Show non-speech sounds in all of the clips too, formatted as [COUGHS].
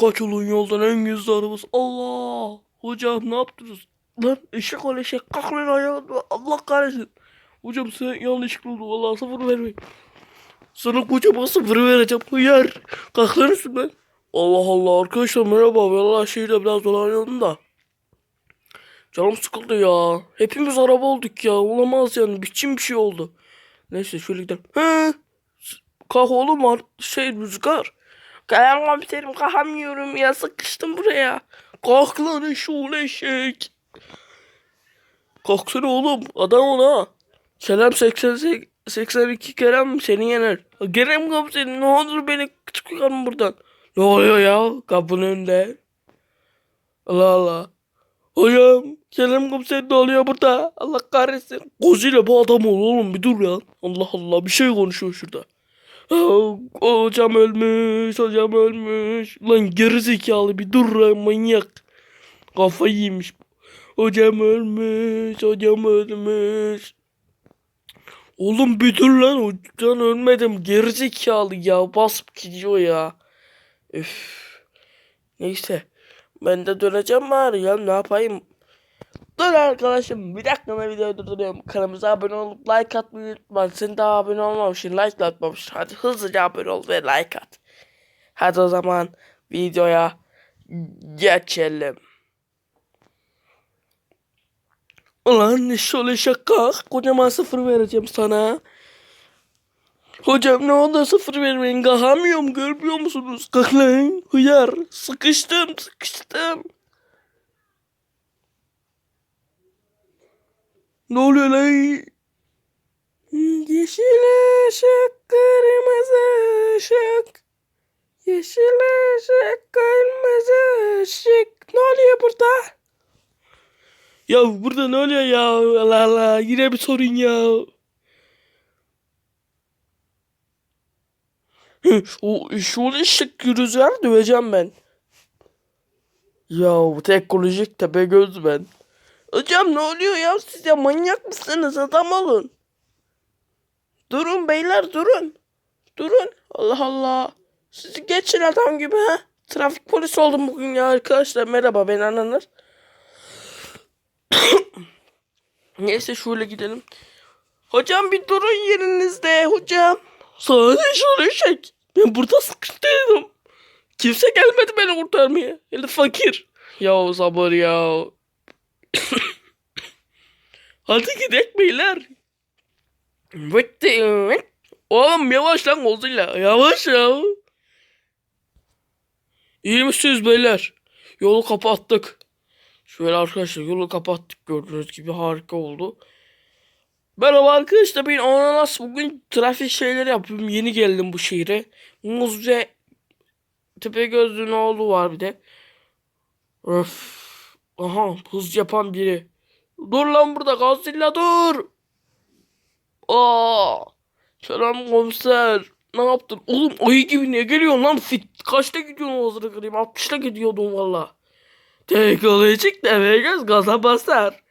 Kaçılın yoldan en gizli arabası. Allah! Hocam ne yaptınız? Lan eşek ol eşek. Kalk lan ayağa. Allah kahretsin. Hocam sen yanlışlıkla oldu. Vallahi sıfır vermeyin. Sana kocaman sıfır vereceğim. Hıyar. Kalk lan üstümden. Allah Allah arkadaşlar merhaba. Vallahi şehirde biraz dolanıyorum da. Canım sıkıldı ya. Hepimiz araba olduk ya. Olamaz yani. Biçim bir şey oldu. Neyse şöyle gidelim. He. Kalk oğlum var. Şey rüzgar. Kayan komiserim kalkamıyorum ya. Sıkıştım buraya. Kalk lan eşoğlu eşek. Kalksana oğlum. Adam ha. Kerem 88, 82 Kerem seni yener. Kerem komiserim ne olur beni çıkarın buradan. Ne oluyor ya kapının önünde? Allah Allah. Hocam Kerem komiser ne oluyor burada? Allah kahretsin. Gözüyle bu adam ol oğlum bir dur ya. Allah Allah bir şey konuşuyor şurada. Hocam ölmüş, hocam ölmüş. Lan gerizekalı bir dur lan manyak. Kafayı yemiş. Hocam ölmüş, hocam ölmüş. Oğlum bir dur lan hocam ölmedim. Gerizekalı ya basıp gidiyor ya. Üf. Neyse. Ben de döneceğim bari ya ne yapayım. Dur arkadaşım bir dakika videoyu durduruyorum. Kanalımıza abone olup like atmayı unutma. Sen daha abone olmamışsın like atmamışsın. Hadi hızlıca abone ol ve like at. Hadi o zaman videoya geçelim. Ulan şöyle şaka. Kocaman sıfır vereceğim sana. Hocam ne oldu sıfır vermeyin. Kalkamıyorum görmüyor musunuz? Kalk hıyar. Sıkıştım sıkıştım. Ne oluyor lan? Yeşil ışık, kırmızı ışık. Yeşil ışık, kırmızı ışık. Ne oluyor burada? Ya burada ne oluyor ya? Allah Allah yine bir sorun ya. O şu ışık rüzgar döveceğim ben. Ya bu teknolojik tepe göz ben. Hocam ne oluyor ya siz ya manyak mısınız adam olun. Durun beyler durun. Durun. Allah Allah. Sizi geçin adam gibi ha. Trafik polisi oldum bugün ya arkadaşlar. Merhaba ben Ananır. [COUGHS] Neyse şöyle gidelim. Hocam bir durun yerinizde hocam. Sadece şöyle çek. Ben burada sıkıştıydım. Kimse gelmedi beni kurtarmaya. Hele fakir. Ya sabır ya. [COUGHS] Hadi gidelim beyler. Bitti. Oğlum yavaş lan Godzilla. Yavaş ya. İyi misiniz beyler? Yolu kapattık. Şöyle arkadaşlar yolu kapattık gördüğünüz gibi harika oldu. Merhaba arkadaşlar ben Ananas bugün trafik şeyleri yapıyorum. Yeni geldim bu şehire. Muz ve tepe gözlüğün oğlu var bir de. Öf. Aha hız yapan biri. Dur lan burada Godzilla dur. Aa. Selam komiser. Ne yaptın? Oğlum ayı gibi niye geliyorsun lan? Fit. Kaçta gidiyorsun ağzını kırayım? 60'la gidiyordum valla. Teknolojik de göz gaza basar.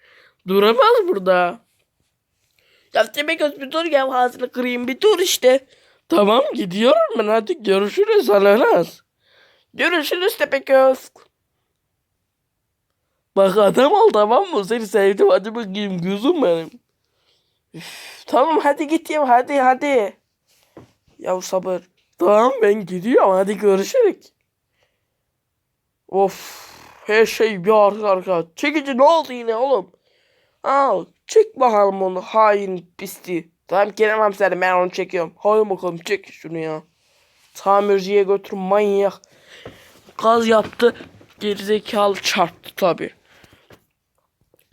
Duramaz burada. Ya Tepegöz bir dur ya ağzını kırayım bir dur işte. Tamam gidiyorum ben hadi görüşürüz Ananas. Görüşürüz Tepegöz. Bak adam ol tamam mı? Seni sevdim hadi bakayım gözüm benim. Üf, tamam hadi git hadi hadi. Ya sabır. Tamam ben gidiyorum hadi görüşürük. Of her şey bir arka arka. Çekici ne oldu yine oğlum? Al çek bakalım onu hain pisti. Tamam gelemem seni ben onu çekiyorum. Hadi bakalım çek şunu ya. Tamirciye götür manyak. Gaz yaptı. Gerizekalı çarptı tabi.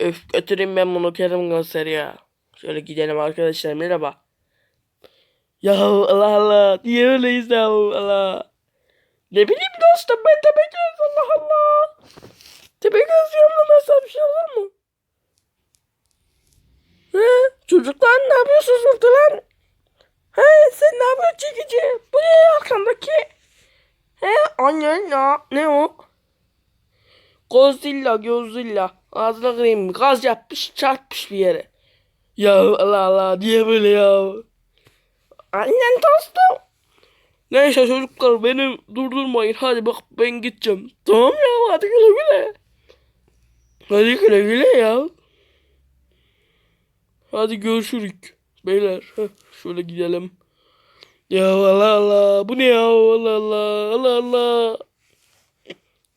Öf götüreyim ben bunu Kerem göster ya. Şöyle gidelim arkadaşlar merhaba. Ya Allah Allah niye öyleyiz ya Allah. Ne bileyim dostum ben Tepegöz Allah Allah. Tepegöz yorumlamazsa bir şey olur mu? He? Çocuklar ne yapıyorsunuz burada lan? He sen ne yapıyorsun çekici? Bu ne arkandaki? He anne ya ne o? Godzilla Godzilla ağzına kırayım gaz yapmış çarpmış bir yere. Ya Allah Allah niye böyle ya? Annen dostum. Neyse çocuklar beni durdurmayın. Hadi bak ben gideceğim. Tamam ya hadi güle güle. Hadi güle güle ya. Hadi görüşürük. Beyler şöyle gidelim. Ya Allah Allah bu ne ya Allah Allah Allah Allah.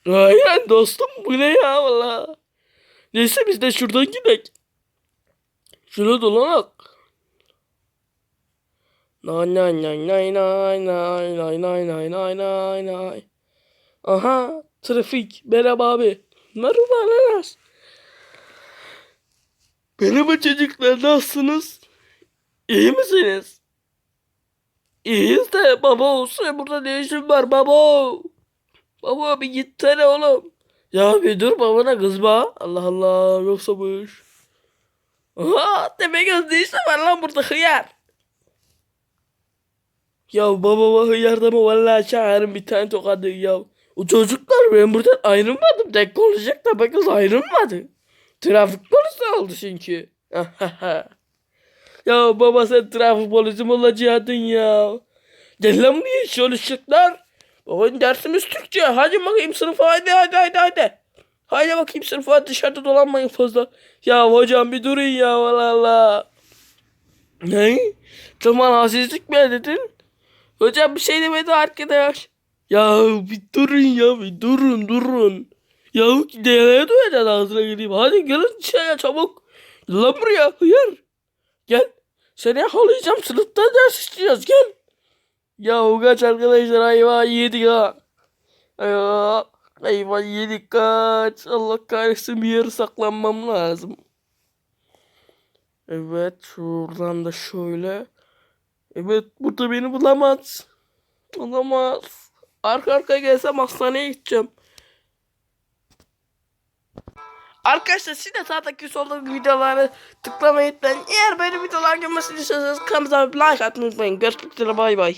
Aynen dostum bu ne ya Allah. Neyse biz de şuradan gidelim. Şuna dolanak. Nay nay nay nay nay nay nay nay nay nay nay nay. Aha trafik. Merhaba abi. Merhaba Lenas. Merhaba çocuklar nasılsınız? İyi misiniz? İyiyiz de baba olsa burada ne işin var baba? Baba bir gitsene oğlum. Ya bir dur babana kızma. Allah Allah yoksa bu iş. Aha demek ne işin var lan burada hıyar. Ya babama hıyar deme vallahi çağırın bir tane tokadı ya. O çocuklar ben buradan ayrılmadım. Tek konuşacak da bakız ayrılmadı. Trafik polisi oldu çünkü. [LAUGHS] ya baba sen trafik polisi mi olacaktın ya? Gel lan buraya çalışacaklar. Bugün dersimiz Türkçe. Hadi bakayım sınıfa hadi hadi hadi hadi. Haydi bakayım sınıfa dışarıda dolanmayın fazla. Ya hocam bir durun ya Allah Allah. Ne? Tamam hasizlik mi edin? Hocam bir şey demedi arkadaş. Ya bir durun ya bir durun durun. Ya nereye duyacağız ağzına gireyim. Hadi gelin dışarıya çabuk. Lan buraya hıyar. Gel. Seni yakalayacağım sınıfta ders işleyeceğiz gel. Ya kaç arkadaşlar hayvan yedik ha. Eyvah. Hayvan yedik kaç. Allah kahretsin bir yere saklanmam lazım. Evet şuradan da şöyle. Evet burada beni bulamaz. Bulamaz. Arka arkaya gelsem hastaneye gideceğim. Arkadaşlar siz de sağdaki soldaki videoları tıklamayı unutmayın. Eğer böyle videolar görmesini istiyorsanız kanalımıza like atmayı unutmayın. Görüşmek üzere bay bay.